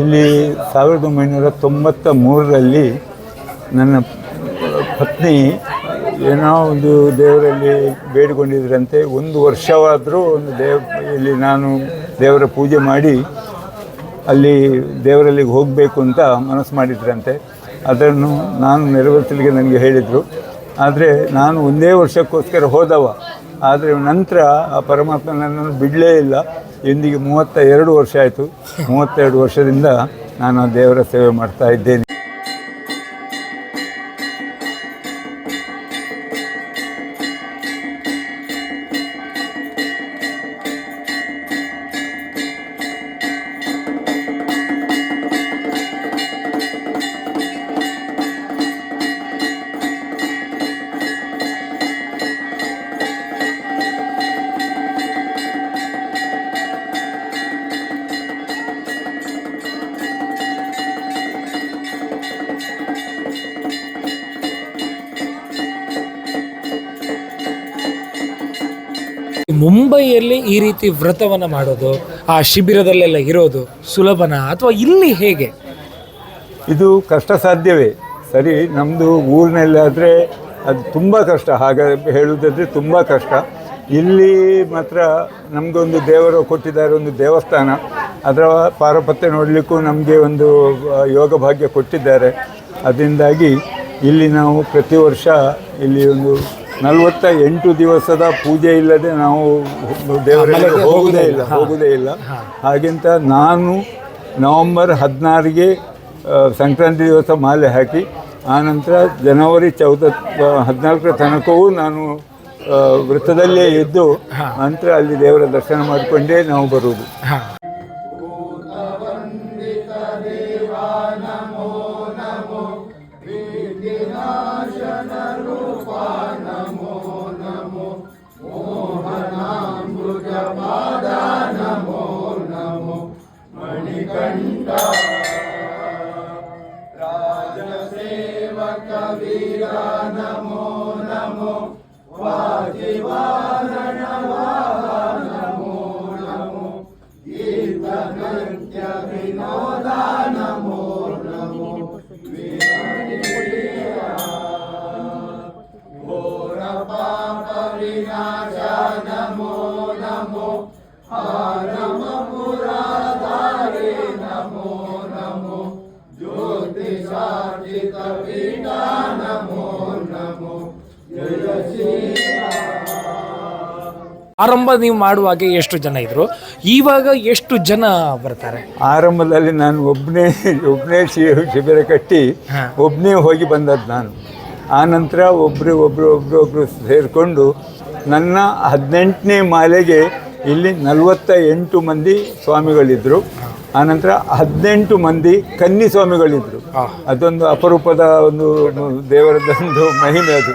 ಇಲ್ಲಿ ಸಾವಿರದ ಒಂಬೈನೂರ ತೊಂಬತ್ತ ಮೂರರಲ್ಲಿ ನನ್ನ ಪತ್ನಿ ಏನೋ ಒಂದು ದೇವರಲ್ಲಿ ಬೇಡಿಕೊಂಡಿದ್ರಂತೆ. ಒಂದು ವರ್ಷವಾದರೂ ಒಂದು ದೇವ, ಇಲ್ಲಿ ನಾನು ದೇವರ ಪೂಜೆ ಮಾಡಿ ಅಲ್ಲಿ ದೇವರಲ್ಲಿಗೆ ಹೋಗಬೇಕು ಅಂತ ಮನಸ್ಸು ಮಾಡಿದ್ರಂತೆ. ಅದನ್ನು ನಾನು ನೆರವೇರಿಸಲಿಕ್ಕೆ ನನಗೆ ಹೇಳಿದರು. ಆದರೆ ನಾನು ಒಂದೇ ವರ್ಷಕ್ಕೋಸ್ಕರ ಹೋದವ. ಆದರೆ ನಂತರ ಆ ಪರಮಾತ್ಮ ನನ್ನನ್ನು ಬಿಡಲೇ ಇಲ್ಲ. ಎಂದಿಗೆ ಮೂವತ್ತ ಎರಡು ವರ್ಷ ಆಯಿತು. ಮೂವತ್ತೆರಡು ವರ್ಷದಿಂದ ನಾನು ದೇವರ ಸೇವೆ ಮಾಡ್ತಾ ಇದ್ದೇನೆ. ಮುಂಬೈಯಲ್ಲಿ ಈ ರೀತಿ ವ್ರತವನ್ನು ಮಾಡೋದು, ಆ ಶಿಬಿರದಲ್ಲೆಲ್ಲ ಇರೋದು ಸುಲಭನ ಅಥವಾ ಇಲ್ಲಿ ಹೇಗೆ? ಇದು ಕಷ್ಟ ಸಾಧ್ಯವೇ. ಸರಿ ನಮ್ಮದು ಊರಿನಲ್ಲಾದರೆ ಅದು ತುಂಬ ಕಷ್ಟ. ಹಾಗೆ ಹೇಳುವುದಾದರೆ ತುಂಬ ಕಷ್ಟ. ಇಲ್ಲಿ ಮಾತ್ರ ನಮಗೊಂದು ದೇವರು ಕೊಟ್ಟಿದ್ದಾರೆ, ಒಂದು ದೇವಸ್ಥಾನ. ಅದರ ಪಾರಪತ್ಯ ನೋಡಲಿಕ್ಕೂ ನಮಗೆ ಒಂದು ಯೋಗ ಭಾಗ್ಯ ಕೊಟ್ಟಿದ್ದಾರೆ. ಅದರಿಂದಾಗಿ ಇಲ್ಲಿ ನಾವು ಪ್ರತಿ ವರ್ಷ ಇಲ್ಲಿ ಒಂದು ನಲವತ್ತ ಎಂಟು ದಿವಸದ ಪೂಜೆ ಇಲ್ಲದೆ ನಾವು ದೇವರಿಗೆ ಹೋಗುವುದೇ ಇಲ್ಲ ಹೋಗುವುದೇ ಇಲ್ಲ. ಹಾಗೆಂತ ನಾನು ನವಂಬರ್ ಹದಿನಾರಿಗೆ ಸಂಕ್ರಾಂತಿ ದಿವಸ ಮಾಲೆ ಹಾಕಿ ಆನಂತರ ಜನವರಿ ಚೌದ ಹದಿನಾಲ್ಕರ ತನಕವೂ ನಾನು ವೃತ್ತದಲ್ಲೇ ಇದ್ದು ನಂತರ ಅಲ್ಲಿ ದೇವರ ದರ್ಶನ ಮಾಡಿಕೊಂಡೇ ನಾವು ಬರುವುದು. ಆರಂಭ ನೀವು ಮಾಡುವಾಗ ಎಷ್ಟು ಜನ ಇದ್ರು? ಇವಾಗ ಎಷ್ಟು ಜನ ಬರ್ತಾರೆ? ಆರಂಭದಲ್ಲಿ ನಾನು ಒಬ್ಬನೇ ಒಬ್ಬನೇ ಶಿಬಿರ ಕಟ್ಟಿ ಒಬ್ಬನೇ ಹೋಗಿ ಬಂದದ್ದು ನಾನು. ಆನಂತರ ಒಬ್ಬರು ಒಬ್ಬರು ಒಬ್ಬರು ಒಬ್ಬರು ಸೇರಿಕೊಂಡು ನನ್ನ ಹದಿನೆಂಟನೇ ಮಾಲೆಗೆ ಇಲ್ಲಿ ನಲವತ್ತ ಎಂಟು ಮಂದಿ ಸ್ವಾಮಿಗಳಿದ್ದರು ಆನಂತರ ಹದಿನೆಂಟು ಮಂದಿ ಕನ್ನಿ ಸ್ವಾಮಿಗಳಿದ್ದರು ಅದೊಂದು ಅಪರೂಪದ ಒಂದು ದೇವರದೊಂದು ಮಹಿಮೆ ಅದು.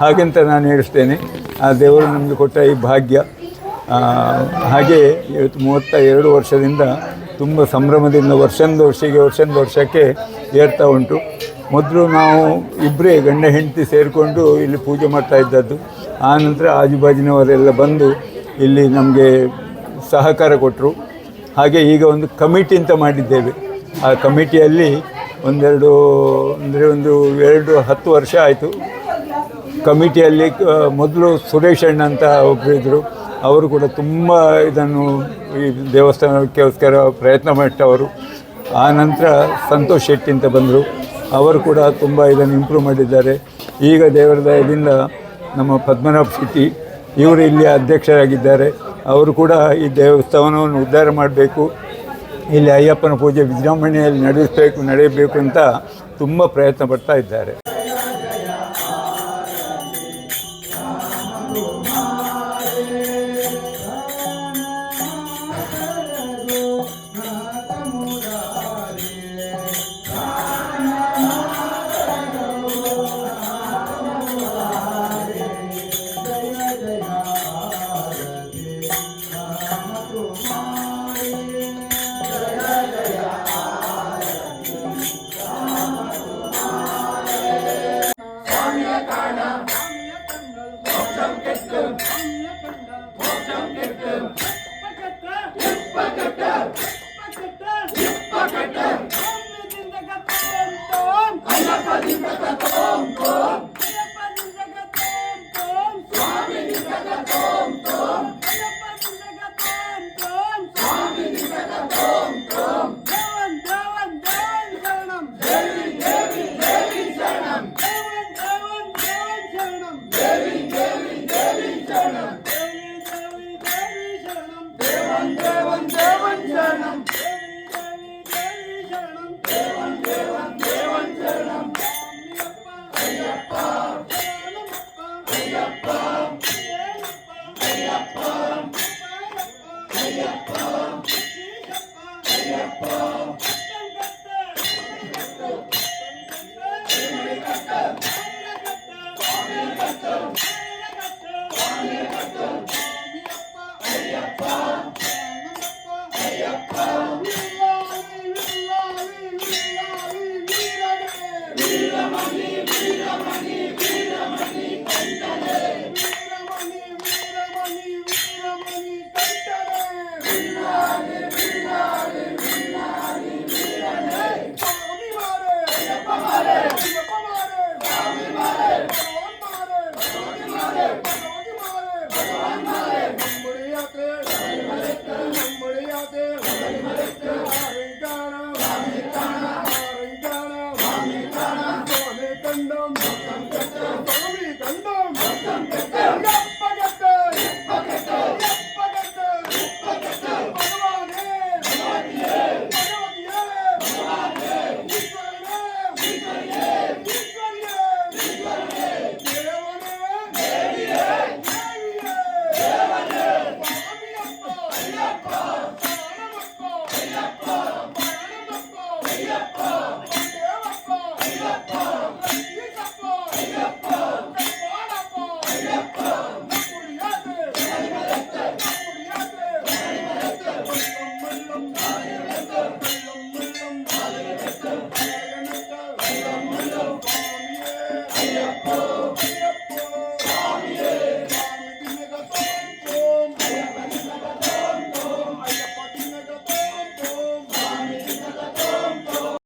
ಹಾಗೆಂತ ನಾನು ಹೇಳಿಸ್ತೇನೆ ಆ ದೇವರು ನಮಗೆ ಕೊಟ್ಟ ಈ ಭಾಗ್ಯ. ಹಾಗೆ ಇವತ್ತು ಮೂವತ್ತ ಎರಡು ವರ್ಷದಿಂದ ತುಂಬ ಸಂಭ್ರಮದಿಂದ ವರ್ಷಂದು ವರ್ಷಕ್ಕೆ ವರ್ಷಂದು ವರ್ಷಕ್ಕೆ ಏರ್ತಾ ಉಂಟು. ಮೊದಲು ನಾವು ಇಬ್ಬರೇ ಗಂಡ ಹೆಂಡತಿ ಸೇರಿಕೊಂಡು ಇಲ್ಲಿ ಪೂಜೆ ಮಾಡ್ತಾ ಇದ್ದದ್ದು. ಆನಂತರ ಆಜುಬಾಜಿನವರೆಲ್ಲ ಬಂದು ಇಲ್ಲಿ ನಮಗೆ ಸಹಕಾರ ಕೊಟ್ಟರು ಹಾಗೆ ಈಗ ಒಂದು ಕಮಿಟಿ ಅಂತ ಮಾಡಿದ್ದೇವೆ. ಆ ಕಮಿಟಿಯಲ್ಲಿ ಒಂದೆರಡು, ಅಂದರೆ ಒಂದು ಎರಡು ಹತ್ತು ವರ್ಷ ಆಯಿತು. ಕಮಿಟಿಯಲ್ಲಿ ಮೊದಲು ಸುರೇಶ್ ಅಣ್ಣ ಅಂತ ಒಬ್ಬರು ಇದ್ದರು ಅವರು ಕೂಡ ತುಂಬ ಇದನ್ನು ಈ ದೇವಸ್ಥಾನಕ್ಕೋಸ್ಕರ ಪ್ರಯತ್ನ ಮಾಡಿಟ್ಟವರು. ಆ ನಂತರ ಸಂತೋಷ್ ಶೆಟ್ಟಿ ಅಂತ ಬಂದರು. ಅವರು ಕೂಡ ತುಂಬ ಇದನ್ನು ಇಂಪ್ರೂವ್ ಮಾಡಿದ್ದಾರೆ. ಈಗ ದೇವರ ದಯದಿಂದ ನಮ್ಮ ಪದ್ಮನಾಭ ಶೆಟ್ಟಿ ಇವರು ಇಲ್ಲಿ ಅಧ್ಯಕ್ಷರಾಗಿದ್ದಾರೆ. ಅವರು ಕೂಡ ಈ ದೇವಸ್ಥಾನವನ್ನು ಉದ್ಧಾರ ಮಾಡಬೇಕು. ಇಲ್ಲಿ ಅಯ್ಯಪ್ಪನ ಪೂಜೆ ವಿಜೃಂಭಣೆಯಲ್ಲಿ ನಡೆಸಬೇಕು, ನಡೆಯಬೇಕು ಅಂತ ತುಂಬ ಪ್ರಯತ್ನ ಪಡ್ತಾ ಇದ್ದಾರೆ. Ele